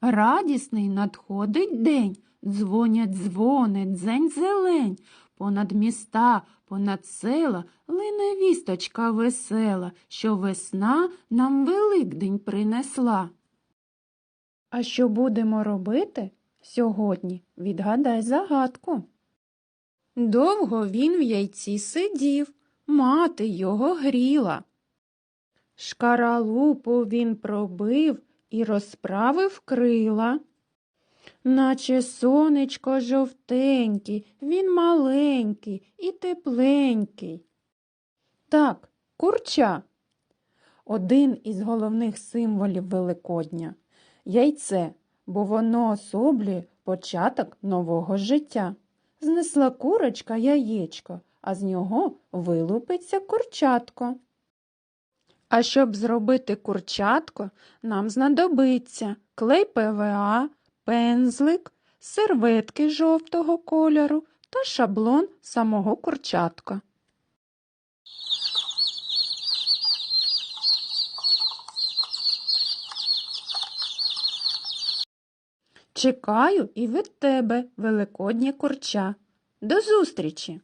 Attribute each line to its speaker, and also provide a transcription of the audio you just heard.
Speaker 1: Радісний надходить день, дзвонять дзвони, дзень зелень. Понад міста, понад села лине вісточка весела, що весна нам Великдень принесла. А що будемо робити сьогодні? Відгадай загадку. Довго він в яйці сидів, мати його гріла. Шкаралупу він пробив і розправив крила. Наче сонечко жовтенький, він маленький і тепленький. Так, курча. Один із головних символів Великодня яйце, бо воно особлює початок нового життя. Знесла курочка яєчко, а з нього вилупиться курчатко. А щоб зробити курчатко, нам знадобиться клей ПВА, пензлик, серветки жовтого кольору та шаблон самого курчатка. Чекаю і від тебе, великоднє курча. До зустрічі!